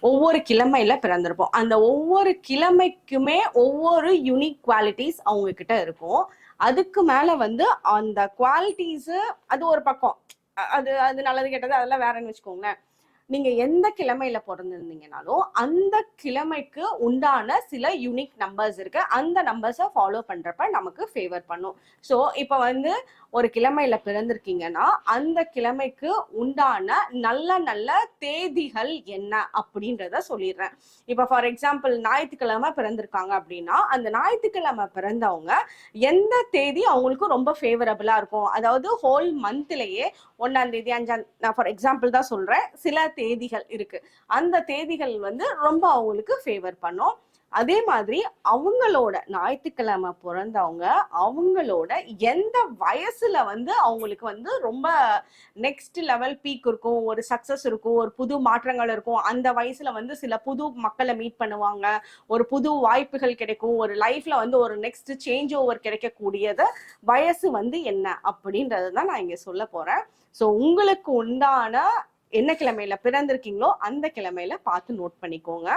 ஒவ்வொரு கிழமையில பிறந்திருப்போம். அந்த ஒவ்வொரு கிழமைக்குமே ஒவ்வொரு யூனிக் குவாலிட்டிஸ் அவங்க கிட்ட இருக்கும். அதுக்கு மேல வந்து அந்த குவாலிட்டிஸ் அது ஒரு பக்கம். அது அது நல்லது கெட்டது அதெல்லாம் வேறன்னு வச்சுக்கோங்களேன். நீங்க எந்த கிழமையில பிறந்திருந்தீங்கனாலும் அந்த கிழமைக்கு உண்டான சில யூனிக் நம்பர்ஸ் இருக்கு. அந்த நம்பர்ஸை ஃபாலோ பண்றப்ப நமக்கு ஃபேவர் பண்ணும். ஸோ இப்போ வந்து ஒரு கிழமையில பிறந்திருக்கீங்கன்னா அந்த கிழமைக்கு உண்டான நல்ல நல்ல தேதிகள் என்ன அப்படின்றத சொல்லிடுறேன். இப்போ ஃபார் எக்ஸாம்பிள் ஞாயிற்றுக்கிழமை பிறந்திருக்காங்க அப்படின்னா அந்த ஞாயிற்றுக்கிழமை பிறந்தவங்க எந்த தேதி அவங்களுக்கு ரொம்ப ஃபேவரபுளாக இருக்கும்? அதாவது ஹோல் மந்த்லேயே ஒன்றாம் தேதி அஞ்சாம் நான் ஃபார் எக்ஸாம்பிள் தான் சொல்கிறேன் சில தேதிகள் இருக்கு. அந்த தேதிகள் வந்து ரொம்ப அவங்களுக்கு ஃபேவர் பண்ணும். அதே மாதிரி அவங்களோட ஞாயிற்றுக்கிழமை பிறந்தவங்க அவங்களோட எந்த வயசுல வந்து அவங்களுக்கு வந்து ரொம்ப நெக்ஸ்ட் லெவல் பீக் இருக்கும் ஒரு சக்சஸ் இருக்கும் ஒரு புது மாற்றங்கள் இருக்கும் அந்த வயசுல வந்து சில புது மக்களை மீட் பண்ணுவாங்க. ஒரு புது வாய்ப்புகள் கிடைக்கும். ஒரு லைஃப்ல வந்து ஒரு நெக்ஸ்ட் சேஞ்ச் ஓவர் கிடைக்கக்கூடியது வயசு வந்து என்ன அப்படின்றது தான் நான் இங்க சொல்ல போறேன். ஸோ உங்களுக்கு உண்டான என்ன கிழமையில பிறந்திருக்கீங்களோ அந்த கிழமையில பார்த்து நோட் பண்ணிக்கோங்க.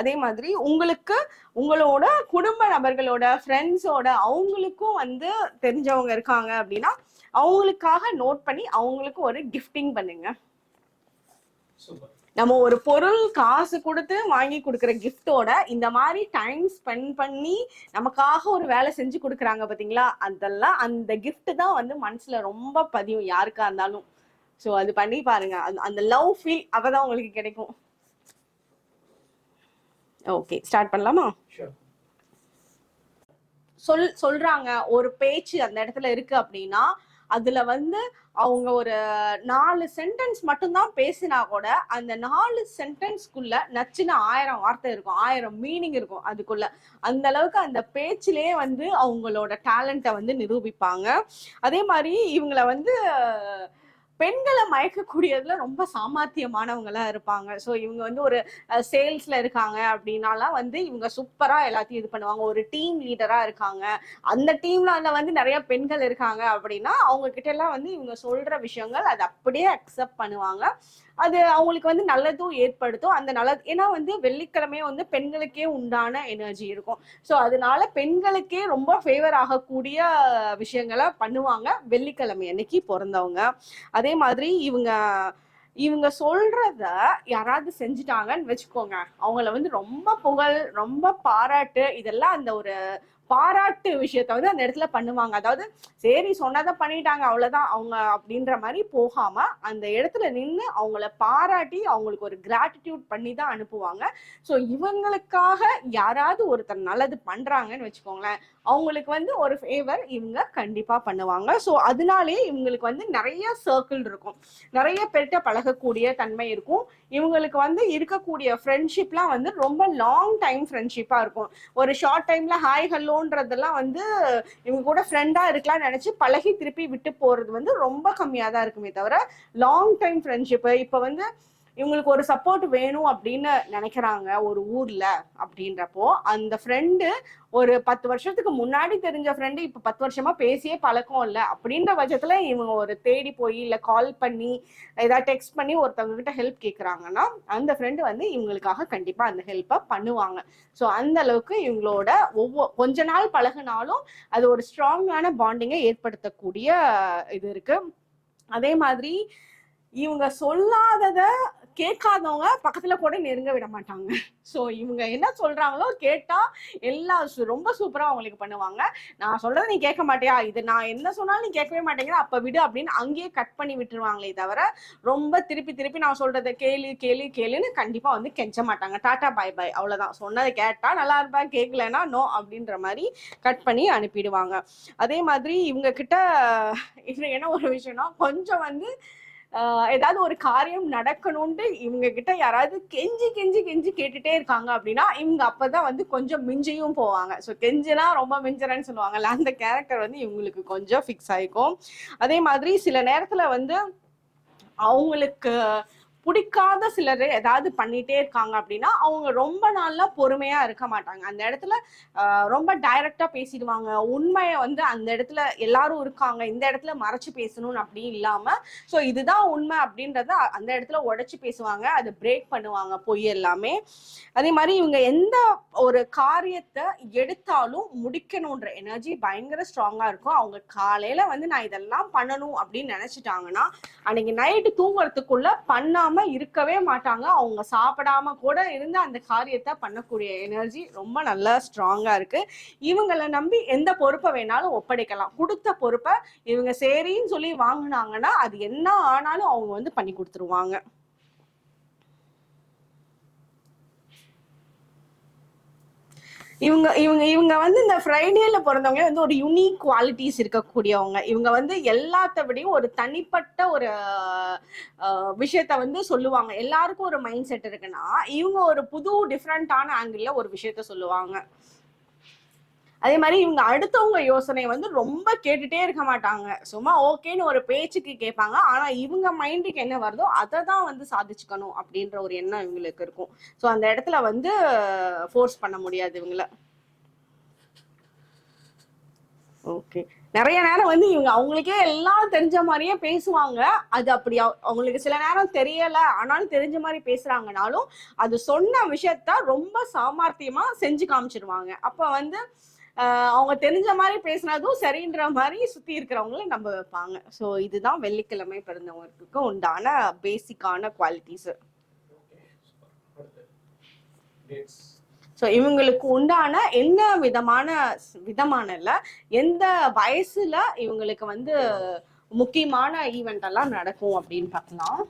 அதே மாதிரி உங்களுக்கு உங்களோட குடும்ப நபர்களோட ஃப்ரெண்ட்ஸோட அவங்களுக்கும் வந்து தெரிஞ்சவங்க இருக்காங்க அப்படின்னா அவங்களுக்காக நோட் பண்ணி அவங்களுக்கு ஒரு கிஃப்டிங் பண்ணுங்க. நம்ம ஒரு பொருள் காசு கொடுத்து வாங்கி கொடுக்குற கிஃப்டோட இந்த மாதிரி டைம் ஸ்பெண்ட் பண்ணி நமக்காக ஒரு வேலை செஞ்சு கொடுக்குறாங்க பாத்தீங்களா அதெல்லாம் அந்த gift தான் வந்து மனசுல ரொம்ப பதியும் யாருக்கா இருந்தாலும். ஸோ அது பண்ணி பாருங்க. அந்த- லவ் ஃபீல் அப்பதான் உங்களுக்கு கிடைக்கும். ஓகே ஸ்டார்ட் பண்ணலாமா? சொல் சொல்றாங்க ஒரு பேச்சு அந்த இடத்துல இருக்கு அப்படின்னா அதுல வந்து அவங்க ஒரு நாலு சென்டென்ஸ் மட்டும்தான் பேசினா கூட அந்த நாலு சென்டென்ஸ்க்குள்ள நச்சுன்னு ஆயிரம் வார்த்தை இருக்கும். ஆயிரம் மீனிங் இருக்கும் அதுக்குள்ள. அந்த அளவுக்கு அந்த பேச்சிலேயே வந்து அவங்களோட டேலண்ட்டை வந்து நிரூபிப்பாங்க. அதே மாதிரி இவங்கள வந்து பெண்களை மயக்கக்கூடியதுல ரொம்ப சாமர்த்தியமானவங்களா இருப்பாங்க. ஸோ இவங்க வந்து ஒரு சேல்ஸ்ல இருக்காங்க அப்படின்னாலாம் வந்து இவங்க சூப்பரா எல்லாத்தையும் இது பண்ணுவாங்க. ஒரு டீம் லீடரா இருக்காங்க. அந்த டீம்ல அதுல வந்து நிறைய பெண்கள் இருக்காங்க அப்படின்னா அவங்க கிட்ட எல்லாம் வந்து இவங்க சொல்ற விஷயங்கள் அதை அப்படியே அக்செப்ட் பண்ணுவாங்க. அது அவங்களுக்கு வந்து நல்லதும் ஏற்படுத்தும். அந்த நல்லது ஏன்னா வந்து வெள்ளிக்கிழமையே வந்து பெண்களுக்கே உண்டான எனர்ஜி இருக்கும். ஸோ அதனால பெண்களுக்கே ரொம்ப ஃபேவர் ஆகக்கூடிய விஷயங்களை பண்ணுவாங்க வெள்ளிக்கிழமை அன்னைக்கு பிறந்தவங்க. அதே மாதிரி இவங்க இவங்க சொல்றத யாராவது செஞ்சுட்டாங்கன்னு வச்சுக்கோங்க. அவங்கள வந்து ரொம்ப புகழ் ரொம்ப பாராட்டு இதெல்லாம் அந்த ஒரு பாராட்டு விஷயத்த வந்து அந்த இடத்துல பண்ணுவாங்க. அதாவது சரி சொன்னதை பண்ணிட்டாங்க அவ்வளவுதான் அவங்க அப்படின்ற மாதிரி போகாம அந்த இடத்துல நின்று அவங்கள பாராட்டி அவங்களுக்கு ஒரு கிராட்டிடியூட் பண்ணி தான் அனுப்புவாங்க. ஸோ இவங்களுக்காக யாராவது ஒருத்தர் நல்லது பண்றாங்கன்னு வச்சுக்கோங்களேன் அவங்களுக்கு வந்து ஒரு ஃபேவர் இவங்க கண்டிப்பா பண்ணுவாங்க. ஸோ அதனாலே இவங்களுக்கு வந்து நிறைய சர்க்கிள் இருக்கும். நிறைய பேர்கிட்ட பழகக்கூடிய தன்மை இருக்கும். இவங்களுக்கு வந்து இருக்கக்கூடிய ஃப்ரெண்ட்ஷிப்லாம் வந்து ரொம்ப லாங் டைம் ஃப்ரெண்ட்ஷிப்பா இருக்கும். ஒரு ஷார்ட் டைம்ல ஹாய் ஹலோன்றதெல்லாம் வந்து இவங்க கூட ஃப்ரெண்டா இருக்கலாம் நினைச்சு பழகி திருப்பி விட்டு போறது வந்து ரொம்ப கம்மியா தான் இருக்குமே தவிர லாங் டைம் ஃப்ரெண்ட்ஷிப் இப்போ வந்து இவங்களுக்கு ஒரு சப்போர்ட் வேணும் அப்படின்னு நினைக்கிறாங்க ஒரு ஊர்ல அப்படின்றப்போ அந்த ஃப்ரெண்டு ஒரு பத்து வருஷத்துக்கு முன்னாடி தெரிஞ்ச ஃப்ரெண்டு இப்ப பத்து வருஷமா பேசியே பழக்கம் இல்லை அப்படின்ற பட்சத்துல இவங்க ஒரு தேடி போய் இல்ல கால் பண்ணி ஏதாவது டெக்ஸ்ட் பண்ணி ஒருத்தவங்க கிட்ட ஹெல்ப் கேக்குறாங்கன்னா அந்த ஃப்ரெண்டு வந்து இவங்களுக்காக கண்டிப்பா அந்த ஹெல்ப்பை பண்ணுவாங்க. ஸோ அந்த அளவுக்கு இவங்களோட ஒவ்வொரு கொஞ்ச நாள் பழகுனாலும் அது ஒரு ஸ்ட்ராங்கான பாண்டிங்கை ஏற்படுத்தக்கூடிய இது இருக்கு. அதே மாதிரி இவங்க சொல்லாதத கேட்காதவங்க பக்கத்துல கூட நெருங்க விட மாட்டாங்க. ஸோ இவங்க என்ன சொல்றாங்களோ கேட்டா எல்லா ரொம்ப சூப்பரா அவங்களுக்கு பண்ணுவாங்க. நான் சொல்றதை நீ கேட்க மாட்டியா? இது நான் என்ன சொன்னாலும் நீ கேட்கவே மாட்டேங்கிற அப்ப விடு அப்படின்னு அங்கேயே கட் பண்ணி விட்டுருவாங்களே தவிர ரொம்ப திருப்பி திருப்பி நான் சொல்றதை கேளு கேளு கேளுன்னு கண்டிப்பா வந்து கெஞ்ச மாட்டாங்க. டாட்டா பாய் பாய் அவ்வளவுதான். சொன்னதை கேட்டா நல்லா இருப்பா கேட்கலன்னா நோ அப்படின்ற மாதிரி கட் பண்ணி அனுப்பிடுவாங்க. அதே மாதிரி இவங்க கிட்ட என்ன ஒரு விஷயம்னா கொஞ்சம் வந்து ஏதாவது ஒரு காரியம் நடக்கணும்ட்டு இவங்க கிட்ட யாராவது கெஞ்சி கெஞ்சி கெஞ்சி கேட்டுட்டே இருக்காங்க அப்படின்னா இவங்க அப்பதான் வந்து கொஞ்சம் மிஞ்சியும் போவாங்க. ஸோ கெஞ்சினா ரொம்ப மிஞ்சுறேன்னு சொல்லுவாங்கல்ல அந்த கேரக்டர் வந்து இவங்களுக்கு கொஞ்சம் ஃபிக்ஸ் ஆயிக்கும். அதே மாதிரி சில நேரத்துல வந்து அவங்களுக்கு பிடிக்காத சிலர் ஏதாவது பண்ணிட்டே இருக்காங்க அப்படின்னா அவங்க ரொம்ப நாள்ல பொறுமையா இருக்க மாட்டாங்க. அந்த இடத்துல ரொம்ப டைரக்டா பேசிடுவாங்க. உண்மையை வந்து அந்த இடத்துல எல்லாரும் இருக்காங்க. இந்த இடத்துல மறைச்சு பேசணும்னு அப்படி இல்லாம ஸோ இதுதான் உண்மை அப்படின்றத அந்த இடத்துல உடைச்சு பேசுவாங்க. அதை பிரேக் பண்ணுவாங்க பொய் எல்லாமே. அதே மாதிரி இவங்க எந்த ஒரு காரியத்தை எடுத்தாலும் முடிக்கணுன்ற எனர்ஜி பயங்கர ஸ்ட்ராங்கா இருக்கும். அவங்க காலையில வந்து நான் இதெல்லாம் பண்ணணும் அப்படின்னு நினைச்சிட்டாங்கன்னா அன்னைக்கு நைட்டு தூங்குறதுக்குள்ள பண்ணாம இருக்கவே மாட்டாங்க. அவங்க சாப்பிடாம கூட இருந்து அந்த காரியத்தை பண்ணக்கூடிய எனர்ஜி ரொம்ப நல்லா ஸ்ட்ராங்கா இருக்கு. இவங்களை நம்பி எந்த பொறுப்பை வேணாலும் ஒப்படைக்கலாம். கொடுத்த பொறுப்பை இவங்க சரின்னு சொல்லி வாங்குனாங்கன்னா அது என்ன ஆனாலும் அவங்க வந்து பண்ணி கொடுத்துருவாங்க. இவங்க இவங்க இவங்க வந்து இந்த ஃப்ரைடேல பிறந்தவங்க வந்து ஒரு யூனிக் குவாலிட்டிஸ் இருக்கக்கூடியவங்க. இவங்க வந்து எல்லாத்த விடையும் ஒரு தனிப்பட்ட ஒரு விஷயத்த வந்து சொல்லுவாங்க. எல்லாருக்கும் ஒரு மைண்ட் செட் இருக்குன்னா இவங்க ஒரு புது டிஃப்ரெண்டான ஆங்கிள் ஒரு விஷயத்த சொல்லுவாங்க. அதே மாதிரி இவங்க அடுத்தவங்க யோசனை வந்து ரொம்ப கேட்டுட்டே இருக்க மாட்டாங்க. சும்மா ஓகேன்னு ஒரு பேச்சுக்கு கேட்பாங்க. ஆனா இவங்க மைண்டுக்கு என்ன வருதோ அதை தான் வந்து சாதிச்சுக்கணும் அப்படின்ற ஒரு எண்ணம் இவங்களுக்கு இருக்கும். ஸோ அந்த இடத்துல வந்து ஃபோர்ஸ் பண்ண முடியாது இவங்கள. ஓகே நிறைய நேரம் வந்து இவங்க அவங்களுக்கே எல்லாம் தெரிஞ்ச மாதிரியே பேசுவாங்க. அது அப்படி அவங்களுக்கு சில நேரம் தெரியல. ஆனாலும் தெரிஞ்ச மாதிரி பேசுறாங்கனாலும் அது சொன்ன விஷயத்த ரொம்ப சாமர்த்தியமா செஞ்சு காமிச்சிருவாங்க. அப்ப வந்து அவங்க தெரிஞ்ச மாதிரி பேசினதும் சரின்ற மாதிரி சுத்தி இருக்கிறவங்கள நம்ப வைப்பாங்க. ஸோ இதுதான் வெள்ளிக்கிழமை பிறந்தவங்களுக்கு உண்டான பேசிக்கான குவாலிட்டிஸ் ஸோ இவங்களுக்கு உண்டான என்ன விதமான விதமான எந்த வயசுல இவங்களுக்கு வந்து முக்கியமான ஈவெண்ட் எல்லாம் நடக்கும் அப்படின்னு பார்க்கலாம்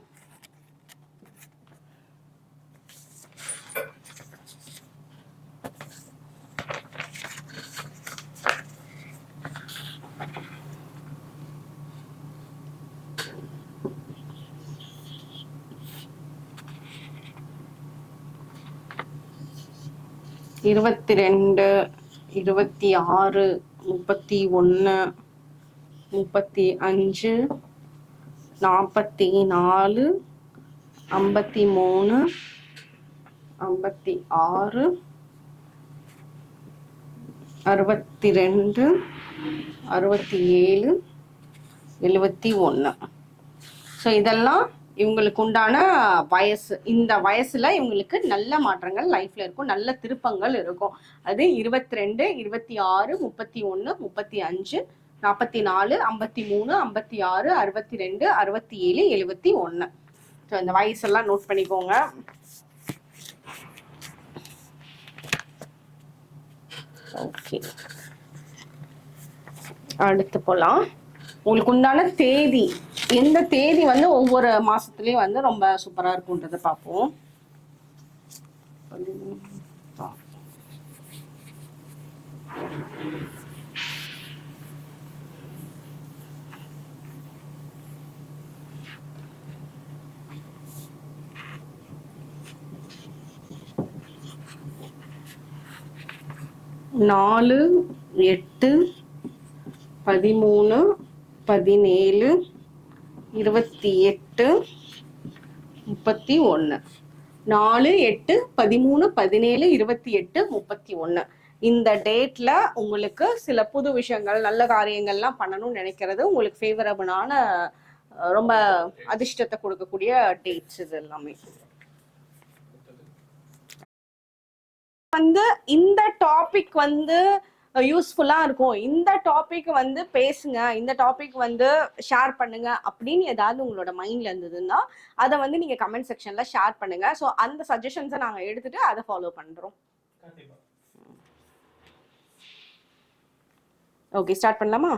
இருபத்தி ரெண்டு இருபத்தி ஆறு முப்பத்தி ஒன்று முப்பத்தி அஞ்சு நாற்பத்தி நாலு ஐம்பத்தி மூணு ஐம்பத்தி ஆறு அறுபத்தி ரெண்டு அறுபத்தி ஏழு எழுபத்தி ஒன்று ஸோ இதெல்லாம் இவங்களுக்கு உண்டான வயசு. இந்த வயசுல இவங்களுக்கு நல்ல மாற்றங்கள் லைஃப்ல இருக்கும். நல்ல திருப்பங்கள் இருக்கும். அது இருபத்தி ரெண்டு இருபத்தி ஆறு முப்பத்தி ஒன்று முப்பத்தி அஞ்சு நாற்பத்தி நாலு ஐம்பத்தி மூணு ஐம்பத்தி ஆறு அறுபத்தி ரெண்டு அறுபத்தி ஏழு எழுபத்தி ஒன்று ஸோ இந்த வயசெல்லாம் நோட் பண்ணிக்கோங்க. ஓகே அடுத்து போகலாம் உங்களுக்கு உண்டான தேதி. எந்த தேதி வந்து ஒவ்வொரு மாசத்துலயும் வந்து ரொம்ப சூப்பரா இருக்கும்ன்றத பார்ப்போம் நாலு எட்டு பதிமூணு பதினேழு இருபத்தி எட்டு முப்பத்தி ஒன்று நாலு எட்டு பதிமூணு பதினேழு இருபத்தி எட்டு முப்பத்தி ஒன்று இந்த டேட்ல உங்களுக்கு சில புது விஷயங்கள் நல்ல காரியங்கள்லாம் பண்ணணும்னு நினைக்கிறது உங்களுக்கு ஃபேவரபிளான ரொம்ப அதிர்ஷ்டத்தை கொடுக்கக்கூடிய டேட்ஸ் இது எல்லாமே. வந்து இந்த டாபிக் வந்து யூஸ்ஃபுல்லா இருக்கும். இந்த டாபிக் வந்து பேசுங்க இந்த டாபிக் வந்து ஷேர் பண்ணுங்க அப்படின்னு ஏதாவது உங்களோட மைண்ட்ல இருந்ததுன்னா அதை வந்து நீங்க கமெண்ட் செக்ஷன்ல ஷேர் பண்ணுங்க. ஸோ அந்த சஜஷன்ஸை நாங்க எடுத்துட்டு அதை ஃபாலோ பண்றோம். கண்டிப்பா. ஓகே ஸ்டார்ட் பண்ணலாமா?